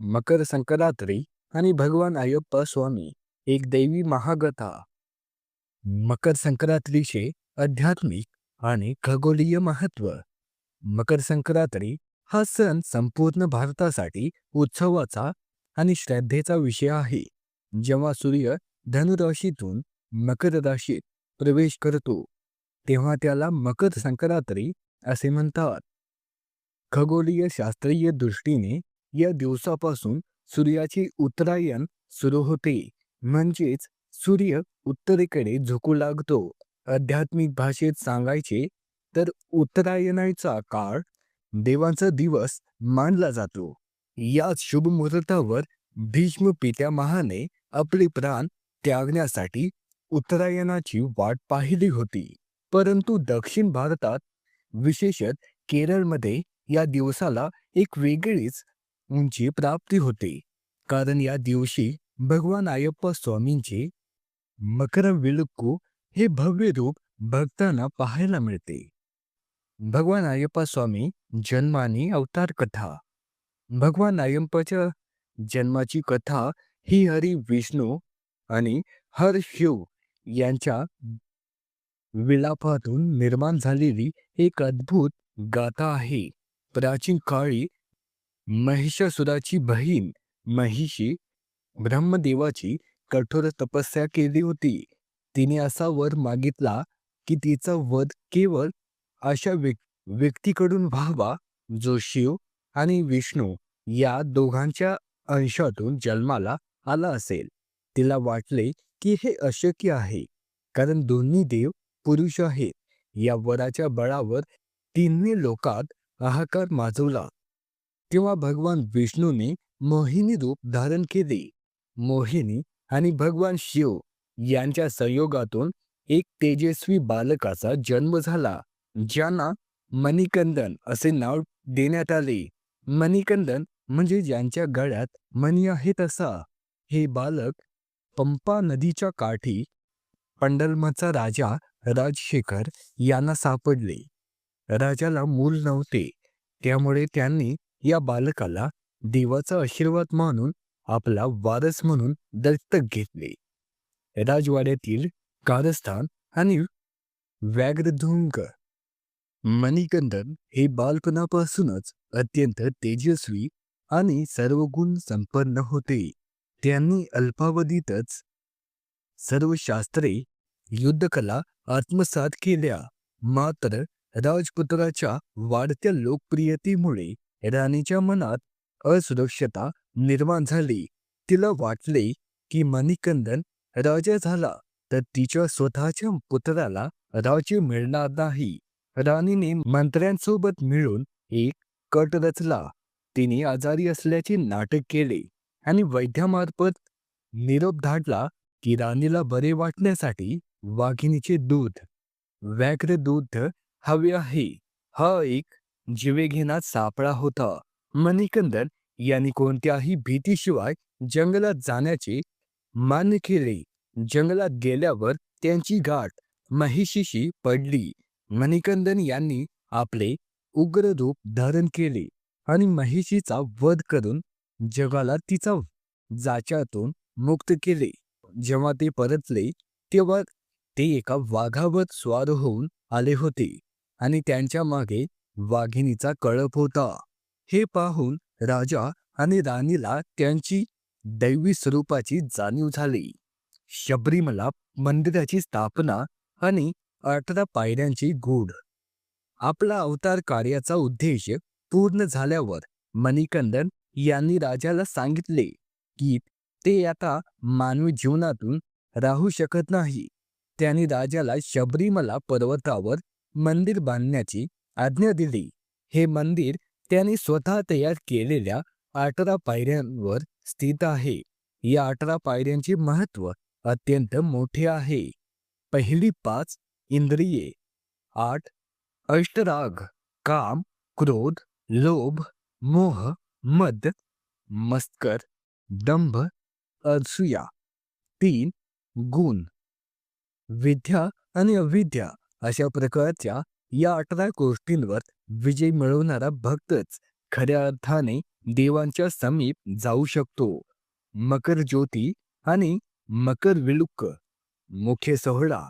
मकर संक्रांती आणि भगवान अय्यप्पा स्वामी एक दैवी महागथा. मकर संक्रांतीचे आध्यात्मिक आणि खगोलीय महत्त्व मकर संक्रांती हा सण संपूर्ण भारतासाठी उत्सवाचा आणि श्रद्धेचा विषय आहे. जेव्हा सूर्य धनुराशीतून मकर राशीत प्रवेश करतो तेव्हा त्याला मकर संक्रांती असे म्हणतात. खगोलीय शास्त्रीय दृष्टीने या दिवसापासून सूर्याचे उत्तरायण सुरू होते. म्हणजेच सूर्य उत्तरेकडे झुकू लागतो. आध्यात्मिक भाषेत सांगायचे तर उत्तरायणाचा काळ देवांचा दिवस मानला जातो. याच शुभ मुहूर्तावर भीष्म पित्यामहाने आपले प्राण त्यागण्यासाठी उत्तरायणाची वाट पाहिली होती. परंतु दक्षिण भारतात विशेषत केरळमध्ये या दिवसाला एक वेगळीच उंची प्राप्ती होते. कारण या दिवशी भगवान अय्यप्पा स्वामींचे मकर विलुक्कू हे भव्य रूप भक्तांना पाहायला मिळते. भगवान अय्यप्पा स्वामी जन्मानी अवतार कथा. भगवान अय्यप्पाच्या जन्माची कथा ही हरी विष्णू आणि हर शिव यांच्या विलापातून निर्माण झालेली एक अद्भुत गाथा आहे. प्राचीन काळी महिषासुराची बहीण महिषी ब्रह्मदेवाची कठोर तपस्या केली होती. तिने असा वर मागितला की तिचा वध केवळ अशा व्यक्तीकडून व्हावा जो शिव आणि विष्णू या दोघांच्या अंशातून जन्माला आला असेल. तिला वाटले की हे अशक्य आहे कारण दोन्ही देव पुरुष आहेत. या वराच्या बळावर तिन्ही लोकात हाहाकार माजवला. तेव्हा भगवान विष्णूने मोहिनी रूप धारण केले. मोहिनी आणि भगवान शिव यांच्या संयोगातून एक तेजस्वी बालकाचा जन्म झाला ज्यांना मणिकंदन असे नाव देण्यात आले. मणिकंदन म्हणजे ज्यांच्या गळ्यात मणी आहेत असा हे बालक पंपा नदीच्या काठी पंडलमचा राजा राजशेखर यांना सापडले. राजाला मूल नव्हते. त्यामुळे त्यांनी या बालकाला देवाचा आशीर्वाद मानून आपला वारस म्हणून दत्तक घेतले. राजवाड्यातील कारस्थान आणि व्याघ्रधुंग. मणिकंदन हे बालपणापासूनच अत्यंत तेजस्वी आणि सर्वगुण संपन्न होते. त्यांनी अल्पावधीतच सर्व शास्त्रे युद्धकला आत्मसात केल्या. मात्र राजपुत्राच्या वाढत्या लोकप्रियतेमुळे राणीच्या मनात असुरक्षता निर्माण झाली. तिला वाटले की मणिकंदन राजा झाला तर तिच्या स्वतःच्या पुत्राला राज्य मिळणार नाही. राणीने मंत्र्यांसोबत मिळून एक कट रचला. तिने आजारी असल्याचे नाटक केले आणि वैद्यामार्फत निरोप धाडला की राणीला बरे वाटण्यासाठी वाघिणीचे दूध व्याघ्र दूध हवे आहे. हा एक जीवेघेना सापळा होता. मणिकंदन यांनी कोणत्याही भीतीशिवाय जंगलात जाण्याचे मान्य केले. जंगलात गेल्यावर त्यांची गाठ महिषीशी पडली. मणिकंदन यांनी आपले उग्र रूप धारण केले आणि महिषीचा वध करून जगाला तिचा जाच्यातून मुक्त केले. जेव्हा ते परतले तेव्हा ते एका वाघावर स्वार होऊन आले होते आणि त्यांच्या मागे वाघिणीचा कळप होता. हे पाहून राजा आणि राणीला त्यांची दैवी स्वरूपाची जाणीव झाली. शबरीमला मंदिराची स्थापना आणि अठरा पायऱ्यांची गूढ. आपला अवतार कार्याचा उद्देश पूर्ण झाल्यावर मणिकंदन यांनी राजाला सांगितले की ते आता मानवी जीवनातून राहू शकत नाही. त्यांनी राजाला शबरीमला पर्वतावर मंदिर बांधण्याची आज्ञा दिली हे मंदिर त्यांनी स्वतः तयार केलेल्या अठरा पायऱ्यांवर स्थित आहे. या अठरा पायऱ्यांचे महत्त्व अत्यंत मोठे आहे. पहिली पाच इंद्रिये. आठ अष्टराग काम क्रोध लोभ मोह मद मस्कर दंभ असूया तीन गुण. विद्या आणि अविद्या अशा प्रकारच्या या अठरा गोष्टींवर विजय मिळवणारा भक्तच खऱ्या अर्थाने देवांच्या समीप जाऊ शकतो. मकर ज्योती आणि मकर विलुक्क मुख्य सोहळा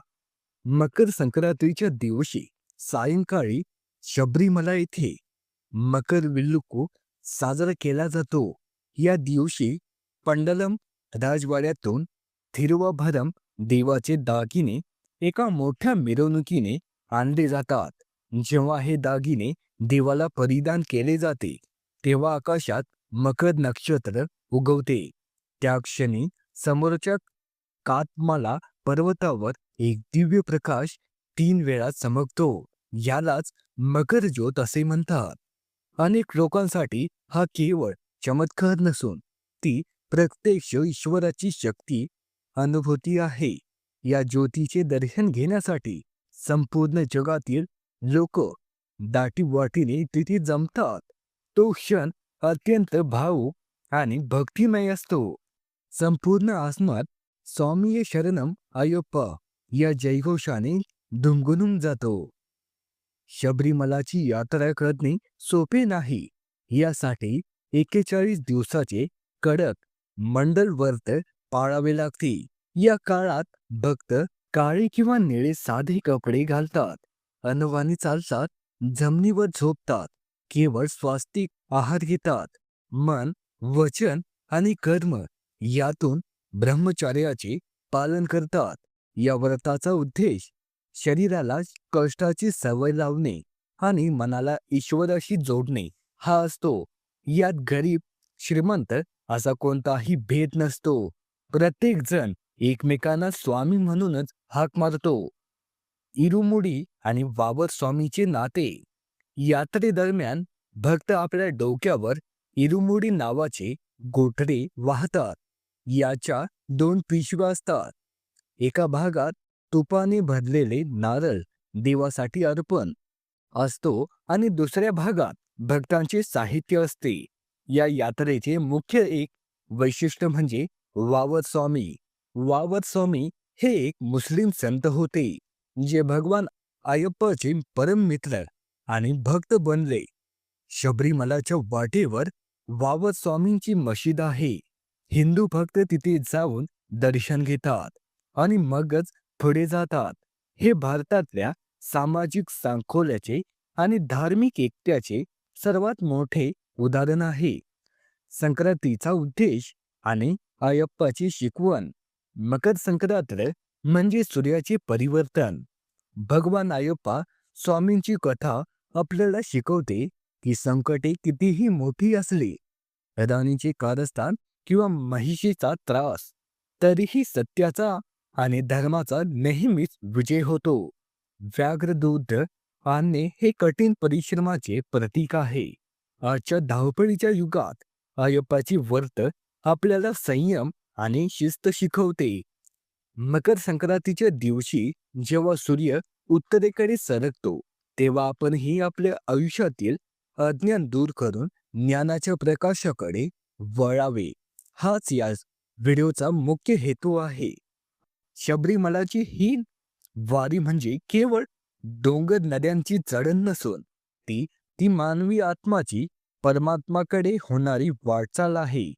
मकर संक्रांतीच्या दिवशी सायंकाळी शबरीमला येथे मकर विल्लुक्कू साजरा केला जातो. या दिवशी पंडलम राजवाड्यातून थिरुवाभरम देवाचे दागिने एका मोठ्या मिरवणुकीने आणले जातात. जेव्हा हे दागिने देवाला परिधान केले जाते तेव्हा आकाशात मकर नक्षत्र उगवते. त्या क्षणी समोरच्या कातमाला पर्वतावर एक दिव्य प्रकाश तीन वेळा चमकतो. यालाच मकर ज्योत असे म्हणतात. अनेक लोकांसाठी हा केवळ चमत्कार नसून ती प्रत्यक्ष ईश्वराची शक्ती अनुभूती आहे. या ज्योतीचे दर्शन घेण्यासाठी संपूर्ण जगातील लोक दाटीवाटीने तिथे जमतात. तो क्षण अत्यंत भावूक आणि भक्तिमय असतो. संपूर्ण आसमात स्वामी शरणम अयोप्पा या जयघोषाने धुमगुनुम जातो. शबरीमलाची यात्रा करणे सोपे नाही. यासाठी एकेचाळीस दिवसाचे कडक मंडल व्रत पाळावे लागते. या काळात भक्त काळे किंवा निळे साधे कपडे घालतात. अनवानी चालतात जमिनीवर झोपतात केवळ स्वास्तिक आहार घेतात. मन वचन आणि कर्म यातून ब्रह्मचार्याचे पालन करतात. या व्रताचा उद्देश शरीराला कष्टाची सवय लावणे आणि मनाला ईश्वराशी जोडणे हा असतो. यात गरीब श्रीमंत असा कोणताही भेद नसतो. प्रत्येक जण एकमेकांना स्वामी म्हणूनच हाक मारतो. इरुमुडी आणि वावर स्वामीचे नाते. यात्रेदरम्यान भक्त आपल्या डोक्यावर इरुमुडी नावाचे गोठडे वाहतात. याच्या दोन पिशव्या असतात. एका भागात तुपाने भरलेले नारळ देवासाठी अर्पण असतो आणि दुसऱ्या भागात भक्तांचे साहित्य असते. या यात्रेचे मुख्य एक वैशिष्ट्य म्हणजे वावत स्वामी वावत स्वामी हे एक मुस्लिम संत होते जे भगवान आयप्पाचे परम मित्र आणि भक्त बनले. शबरीमलाच्या वाटेवर वावत स्वामींची मशीद आहे. हिंदू भक्त तिथे जाऊन दर्शन घेतात आणि मगच पुढे जातात. हे भारतातल्या सामाजिक सांखोल्याचे आणि धार्मिक एकत्याचे सर्वात मोठे उदाहरण आहे. संक्रांतीचा उद्देश आणि अयप्पाची शिकवण. मकर संक्रांत म्हणजे सूर्याचे परिवर्तन. भगवान आयप्पा स्वामींची कथा आपल्याला शिकवते की संकटे कितीही मोठी असली राणीचे कारस्थान किंवा महिषीचा त्रास तरीही सत्याचा आणि धर्माचा नेहमीच विजय होतो. व्याघ्रदूध आणणे हे कठीण परिश्रमाचे प्रतीक आहे. आजच्या धावपळीच्या युगात अयप्पाची वर्त आपल्याला संयम आणि शिस्त शिकवते. मकर संक्रांतीच्या दिवशी जेव्हा सूर्य उत्तरेकडे सरकतो तेव्हा आपण ही आपल्या आयुष्यातील अज्ञान दूर करून ज्ञानाच्या प्रकाशाकडे वळावे. हाच या व्हिडिओचा मुख्य हेतू आहे. शबरीमलाची ही वारी म्हणजे केवळ डोंगर नद्यांची चढण नसून ती ती मानवी आत्माची परमात्माकडे होणारी वाटचाल आहे.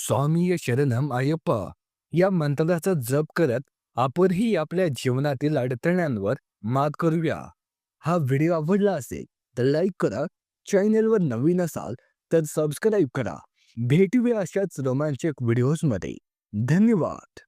स्वामीय शरणम अय्यप्पा. या मंत्राचा जप करत आपणही आपल्या जीवनातील अडथळ्यांवर मात करूया. हा व्हिडिओ आवडला असेल तर लाईक करा चॅनेलवर नवीन असाल तर सबस्क्राईब करा. भेटूया अशाच रोमांचक व्हिडिओजमध्ये. धन्यवाद.